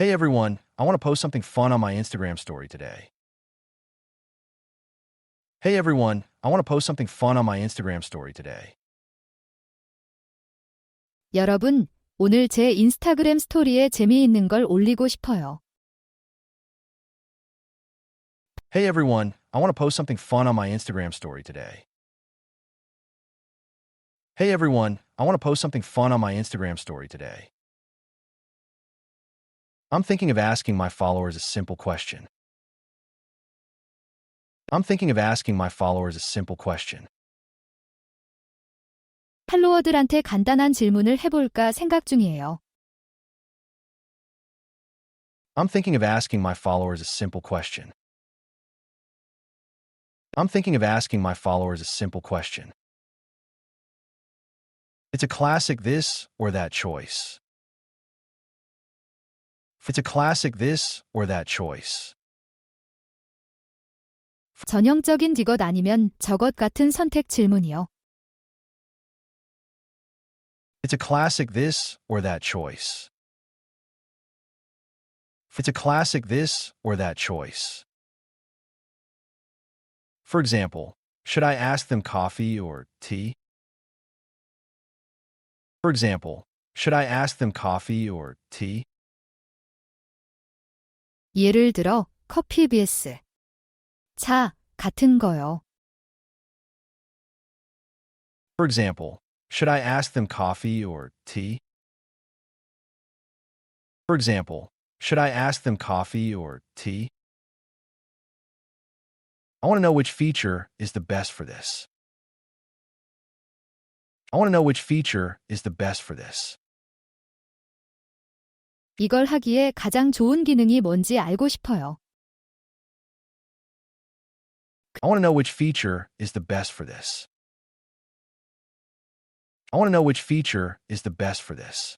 Hey everyone, I want to post something fun on my Instagram story today. Hey everyone, I want to post something fun on my Instagram story today. 여러분, 오늘 제 인스타그램 스토리에 재미있는 걸 올리고 싶어요. Hey everyone, I want to post something fun on my Instagram story today. Hey everyone, I want to post something fun on my Instagram story today. I'm thinking of asking my followers a simple question. I'm thinking of asking my followers a simple question. 팔로워들한테 간단한 질문을 해볼까 생각 중이에요. I'm thinking of asking my followers a simple question. I'm thinking of asking my followers a simple question. It's a classic this or that choice. It's a classic this or that choice. 전형적인 디귿 아니면 저것 같은 선택 질문이요. It's a classic this or that choice. It's a classic this or that choice. For example, should I ask them coffee or tea? For example, should I ask them coffee or tea? 예를 들어 커피 vs 차 같은 거요. For example, should I ask them coffee or tea? For example, should I ask them coffee or tea? I want to know which feature is the best for this. I want to know which feature is the best for this. 이걸 하기에 가장 좋은 기능이 뭔지 알고 싶어요. I want to know which feature is the best for this. I want to know which feature is the best for this.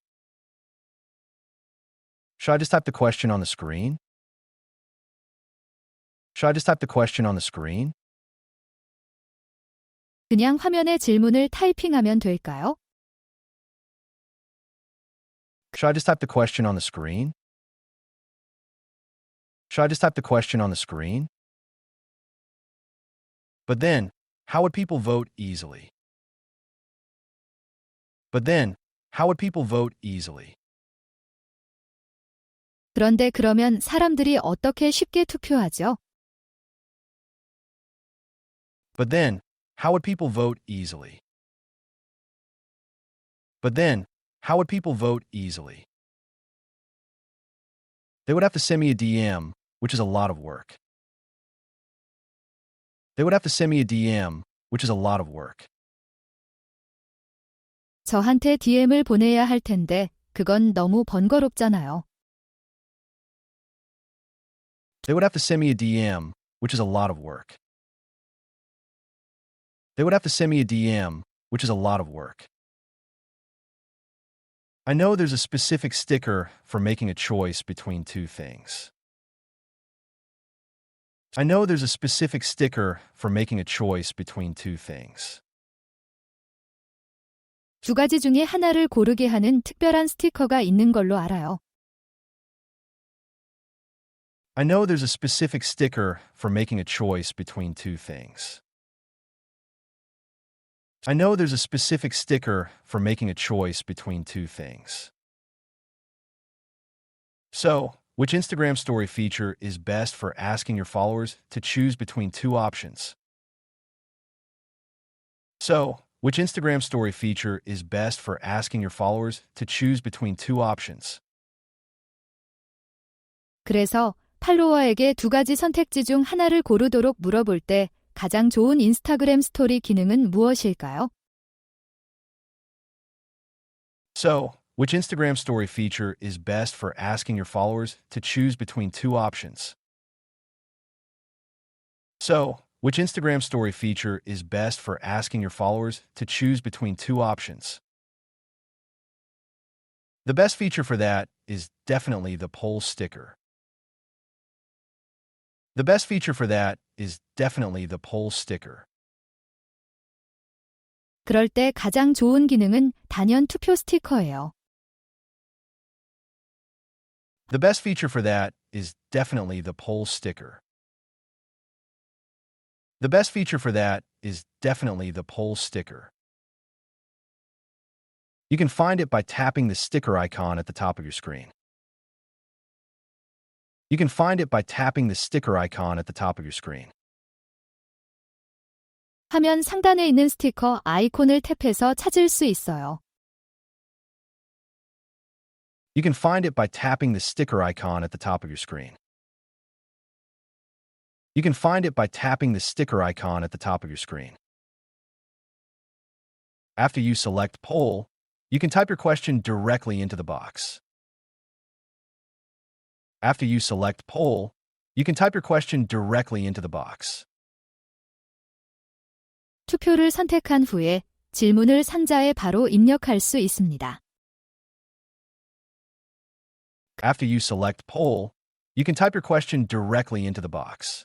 Should I just type the question on the screen? Should I just type the question on the screen? 그냥 화면에 질문을 타이핑하면 될까요? Should I just type the question on the screen? Should I just type the question on the screen? But then, how would people vote easily? But then, how would people vote easily? 그런데 그러면 사람들이 어떻게 쉽게 투표하죠? But then, how would people vote easily? But then, how would people vote easily? They would have to send me a DM, which is a lot of work. They would have to send me a DM, which is a lot of work. 저한테 DM을 보내야 할 텐데 그건 너무 번거롭잖아요. They would have to send me a DM, which is a lot of work. They would have to send me a DM, which is a lot of work. I know there's a specific sticker for making a choice between two things. I know there's a specific sticker for making a choice between two things. 두 가지 중에 하나를 고르게 하는 특별한 스티커가 있는 걸로 알아요. I know there's a specific sticker for making a choice between two things. I know there's a specific sticker for making a choice between two things. So, which Instagram story feature is best for asking your followers to choose between two options? So, which Instagram story feature is best for asking your followers to choose between two options? 그래서 팔로워에게 두 가지 선택지 중 하나를 고르도록 물어볼 때 가장 좋은 인스타그램 스토리 기능은 무엇일까요? So, which Instagram story feature is best for asking your followers to choose between two options? So, which Instagram story feature is best for asking your followers to choose between two options? The best feature for that is definitely the poll sticker. The best feature for that is definitely the poll sticker. 그럴 때 가장 좋은 기능은 단연 투표 스티커예요. The best feature for that is definitely the poll sticker. The best feature for that is definitely the poll sticker. You can find it by tapping the sticker icon at the top of your screen. You can find it by tapping the sticker icon at the top of your screen. 화면 상단에 있는 스티커 아이콘을 탭해서 찾을 수 있어요. You can find it by tapping the sticker icon at the top of your screen. You can find it by tapping the sticker icon at the top of your screen. After you select Poll, you can type your question directly into the box. After you select Poll, you can type your question directly into the box. 투표를 선택한 후에 질문을 상자에 바로 입력할 수 있습니다. After you select Poll, you can type your question directly into the box.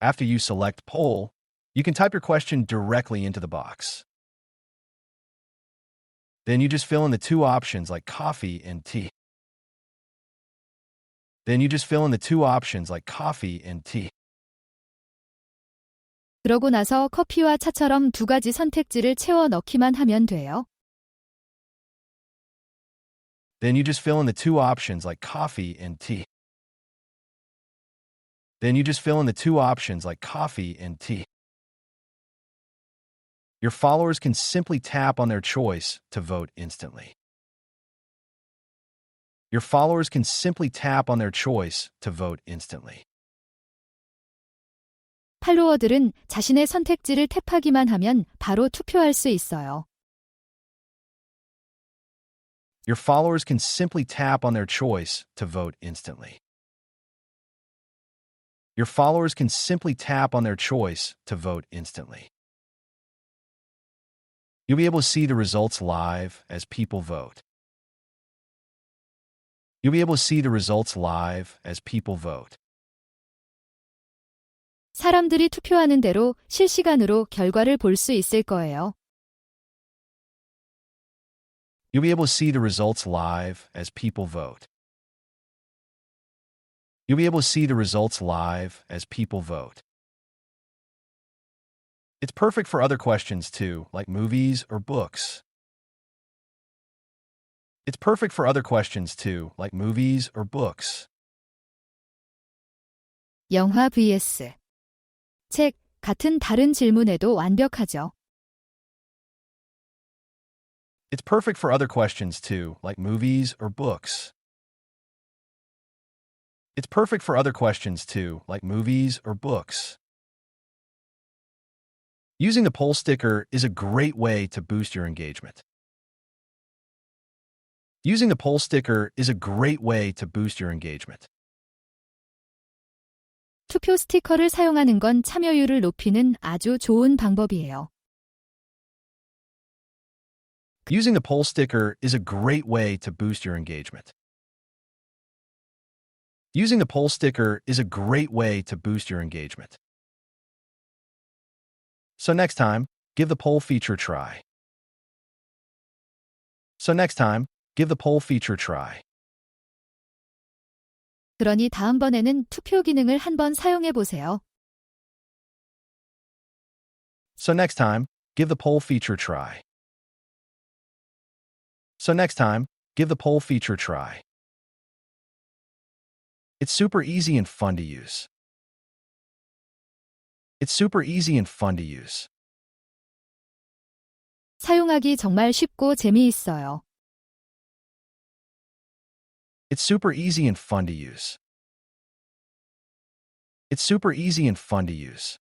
After you select Poll, you can type your question directly into the box. Then you just fill in the two options like coffee and tea. Then you just fill in the two options like coffee and tea. 그러고 나서 커피와 차처럼 두 가지 선택지를 채워 넣기만 하면 돼요. Then you just fill in the two options like coffee and tea. Then you just fill in the two options like coffee and tea. Your followers can simply tap on their choice to vote instantly. Your followers can simply tap on their choice to vote instantly. 팔로워들은 자신의 선택지를 탭하기만 하면 바로 투표할 수 있어요. Your followers can simply tap on their choice to vote instantly. Your followers can simply tap on their choice to vote instantly. You'll be able to see the results live as people vote. You'll be able to see the results live as people vote. 사람들이 투표하는 대로 실시간으로 결과를 볼 수 있을 거예요. You'll be able to see the results live as people vote. You'll be able to see the results live as people vote. It's perfect for other questions too, like movies or books. It's perfect for other questions too, like movies or books. 영화 vs 책 같은 다른 질문에도 완벽하죠. It's perfect for other questions too, like movies or books. It's perfect for other questions too, like movies or books. Using the poll sticker is a great way to boost your engagement. Using the poll sticker is a great way to boost your engagement. 투표 스티커를 사용하는 건 참여율을 높이는 아주 좋은 방법이에요. Using the poll sticker is a great way to boost your engagement. Using the poll sticker is a great way to boost your engagement. So next time, give the poll feature a try. So next time, give the poll feature a try. 그러니 다음번에는 투표 기능을 한번 사용해 보세요. So next time, give the poll feature a try. So next time, give the poll feature a try. It's super easy and fun to use. It's super easy and fun to use. 사용하기 정말 쉽고 재미있어요. It's super easy and fun to use. It's super easy and fun to use.